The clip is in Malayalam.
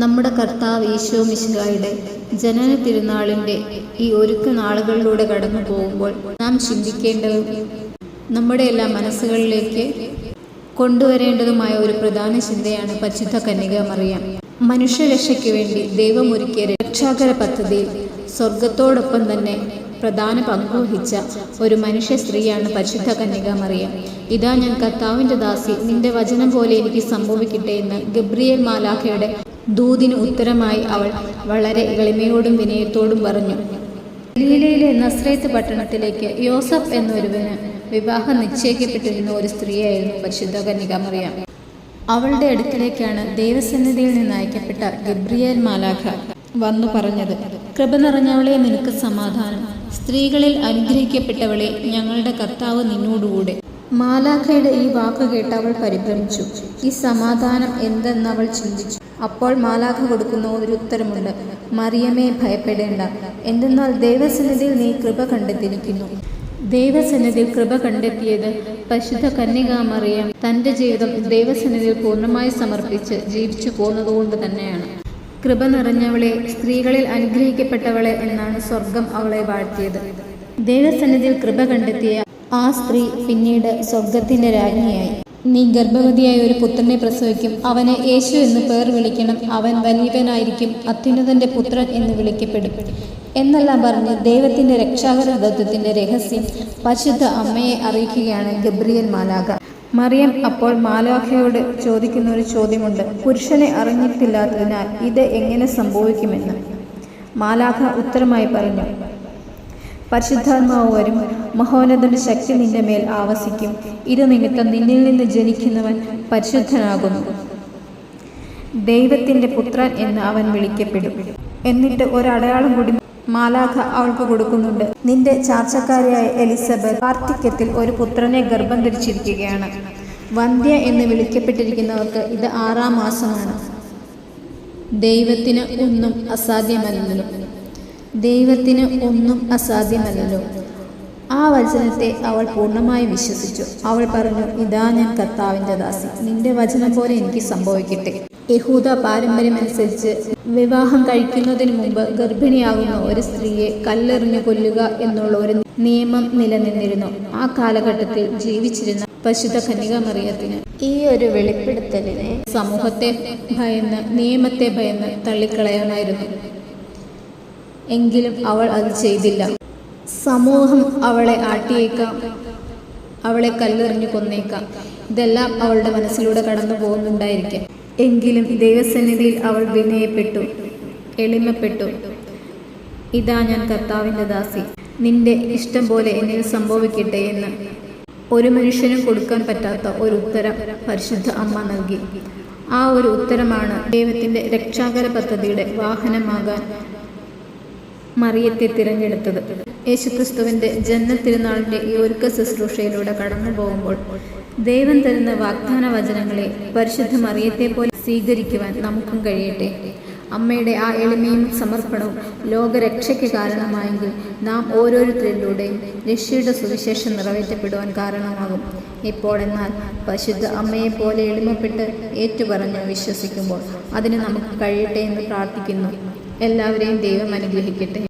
നമ്മുടെ കർത്താവ് ഈശോ മിശിഹായുടെ ജനന തിരുനാളിന്റെ ഈ ഒരുക്ക നാളുകളിലൂടെ കടന്നു പോകുമ്പോൾ നാം ചിന്തിക്കേണ്ടതും നമ്മുടെ എല്ലാ മനസ്സുകളിലേക്ക് കൊണ്ടുവരേണ്ടതുമായ ഒരു പ്രധാന ചിന്തയാണ് പരിശുദ്ധ കന്യക മറിയാം. മനുഷ്യരക്ഷയ്ക്ക് വേണ്ടി ദൈവമൊരുക്കിയ രക്ഷാകര പദ്ധതിയിൽ സ്വർഗത്തോടൊപ്പം തന്നെ പ്രധാന പങ്കുവഹിച്ച ഒരു മനുഷ്യ സ്ത്രീയാണ് പരിശുദ്ധ കന്യക മറിയം. ഇതാ ഞാൻ കർത്താവിന്റെ ദാസി നിന്റെ വചനം പോലെ എനിക്ക് സംഭവിക്കട്ടെ എന്ന് ഗബ്രിയേൽ മാലാഖയുടെ ദൂതിന് ഉത്തരമായി അവൾ വളരെ എളിമയോടും വിനയത്തോടും പറഞ്ഞു ഗലീലയിലെ നസ്രേത്ത് പട്ടണത്തിലേക്ക് യോസഫ് എന്നൊരുവന് വിവാഹം നിശ്ചയിക്കപ്പെട്ടിരുന്ന ഒരു സ്ത്രീയായിരുന്നു പരിശുദ്ധ കന്യക മറിയാം. അവളുടെ അടുക്കിലേക്കാണ് ദൈവസന്നിധിയിൽ നിന്ന് അയക്കപ്പെട്ട ഗബ്രിയേൽ മാലാഖ വന്നു പറഞ്ഞത്. കൃപ നിറഞ്ഞവളെ നിനക്ക് സമാധാനം. സ്ത്രീകളിൽ അനുഗ്രഹിക്കപ്പെട്ടവളെ ഞങ്ങളുടെ കർത്താവ് നിന്നോടുകൂടെ. മാലാഖയുടെ ഈ വാക്ക് കേട്ട് അവൾ പരിഭ്രമിച്ചു. ഈ സമാധാനം എന്തെന്ന് അവൾ ചിന്തിച്ചു. അപ്പോൾ മാലാഖ കൊടുക്കുന്ന ഒരു ഉത്തരമുണ്ട്. മറിയമേ ഭയപ്പെടേണ്ട. എന്തെന്നാൽ ദൈവസന്നിധിയിൽ നീ കൃപ കണ്ടെത്തിയിരിക്കുന്നു. ദൈവസന്നിധിയിൽ കൃപ കണ്ടെത്തിയത് പരിശുദ്ധ കന്യകാ മറിയം തന്റെ ജീവിതം ദൈവസന്നിധിയിൽ പൂർണമായി സമർപ്പിച്ച് ജീവിച്ചു പോന്നതുകൊണ്ട് തന്നെയാണ്. കൃപ നിറഞ്ഞവളെ സ്ത്രീകളിൽ അനുഗ്രഹിക്കപ്പെട്ടവളെ എന്നാണ് സ്വർഗം അവളെ വാഴ്ത്തിയത്. ദൈവസന്നിധിയിൽ കൃപ കണ്ടെത്തിയ ആ സ്ത്രീ പിന്നീട് സ്വർഗത്തിന്റെ രാജ്ഞിയായി. നീ ഗർഭവതിയായ ഒരു പുത്രനെ പ്രസവിക്കും. അവനെ യേശു എന്ന് പേർ വിളിക്കണം. അവൻ വലിയവനായിരിക്കും അത്യുന്നതന്റെ പുത്രൻ എന്ന് വിളിക്കപ്പെടും. എന്നെല്ലാം പറഞ്ഞ് ദൈവത്തിന്റെ രക്ഷാകരതത്വത്തിന്റെ രഹസ്യം പരിശുദ്ധ അമ്മയെ അറിയിക്കുകയാണ് ഗബ്രിയൽ മാലാക മറിയം അപ്പോൾ മാലാഖയോട് ചോദിക്കുന്ന ഒരു ചോദ്യമുണ്ട്. പുരുഷനെ അറിഞ്ഞിട്ടില്ലാത്തതിനാൽ ഇത് എങ്ങനെ സംഭവിക്കുമെന്ന്? മാലാഖ ഉത്തരമായി പറഞ്ഞു. പരിശുദ്ധാത്മാവ് വരും മഹോന്നതന്റെ ശക്തി നിന്റെ മേൽ ആവസിക്കും. ഇത് നിമിത്തം നിന്നിൽ നിന്ന് ജനിക്കുന്നവൻ പരിശുദ്ധനാകുന്നു. ദൈവത്തിന്റെ പുത്രൻ എന്ന് അവൻ വിളിക്കപ്പെടും. എന്നിട്ട് ഒരടയാളം കൂടി മാലാഖ അവൾക്ക് കൊടുക്കുന്നുണ്ട്. നിന്റെ ചാർച്ചക്കാരിയായ എലിസബത്ത് കാർത്തിക്യത്തിൽ ഒരു പുത്രനെ ഗർഭം ധരിച്ചിരിക്കുകയാണ്. വന്ധ്യ എന്ന് വിളിക്കപ്പെട്ടിരിക്കുന്നവർക്ക് ഇത് ആറാം മാസമാണ്. ദൈവത്തിന് ഒന്നും അസാധ്യമല്ലല്ലോ ദൈവത്തിന് ഒന്നും അസാധ്യമല്ലല്ലോ. ആ വചനത്തെ അവൾ പൂർണമായി വിശ്വസിച്ചു. അവൾ പറഞ്ഞു ഇതാ ഞാൻ കർത്താവിന്റെ ദാസി. നിന്റെ വചനം പോലെ എനിക്ക് സംഭവിക്കട്ടെ. യഹൂദ പാരമ്പര്യമനുസരിച്ച് വിവാഹം കഴിക്കുന്നതിന് മുമ്പ് ഗർഭിണിയാകുന്ന ഒരു സ്ത്രീയെ കല്ലെറിഞ്ഞു കൊല്ലുക എന്നുള്ള ഒരു നിയമം നിലനിന്നിരുന്നു. ആ കാലഘട്ടത്തിൽ ജീവിച്ചിരുന്ന പശുത കന്യക മറിയത്തിന് ഈ ഒരു വെളിപ്പെടുത്തലിനെ സമൂഹത്തെ ഭയന്ന് നിയമത്തെ ഭയന്ന് തള്ളിക്കളയാനായിരുന്നു. എങ്കിലും അവൾ അത് ചെയ്തില്ല. സമൂഹം അവളെ ആട്ടിയേക്കാം. അവളെ കല്ലെറിഞ്ഞു കൊന്നേക്കാം. ഇതെല്ലാം അവളുടെ മനസ്സിലൂടെ കടന്നു പോകുന്നുണ്ടായിരിക്കാം. എങ്കിലും ദൈവസന്നിധിയിൽ അവൾ വിനയപ്പെട്ടു. എളിമപ്പെട്ടു. ഇതാ ഞാൻ കർത്താവിന്റെ ദാസി. നിന്റെ ഇഷ്ടം പോലെ എന്നിൽ സംഭവിക്കട്ടെ എന്ന്. ഒരു മനുഷ്യനും കൊടുക്കാൻ പറ്റാത്ത ഒരു ഉത്തരം പരിശുദ്ധ അമ്മ നൽകി. ആ ഒരു ഉത്തരമാണ് ദൈവത്തിന്റെ രക്ഷാകര പദ്ധതിയുടെ വാഹനമാകാൻ മറിയത്തെ തിരഞ്ഞെടുത്തത്. യേശുക്രിസ്തുവിന്റെ ജന്മത്തിരുനാളിന്റെ ഈ ഒരുക്ക ശുശ്രൂഷയിലൂടെ കടന്നു പോകുമ്പോൾ ദൈവം തരുന്ന വാഗ്ദാന വചനങ്ങളെ പരിശുദ്ധ മറിയത്തെ പോലെ സ്വീകരിക്കുവാൻ നമുക്കും കഴിയട്ടെ. അമ്മയുടെ ആ എളിമയും സമർപ്പണവും ലോകരക്ഷയ്ക്ക് കാരണമായെങ്കിൽ നാം ഓരോരുത്തരിലൂടെയും രക്ഷയുടെ സുവിശേഷം നിറവേറ്റപ്പെടുവാൻ കാരണമാകും. ഇപ്പോൾ എന്നാൽ പരിശുദ്ധ അമ്മയെ പോലെ എളിമപ്പെട്ട് ഏറ്റുപറഞ്ഞ് വിശ്വസിക്കുമ്പോൾ അതിന് നമുക്ക് കഴിയട്ടെ എന്ന് പ്രാർത്ഥിക്കുന്നു. എല്ലാവരെയും ദൈവം അനുഗ്രഹിക്കട്ടെ.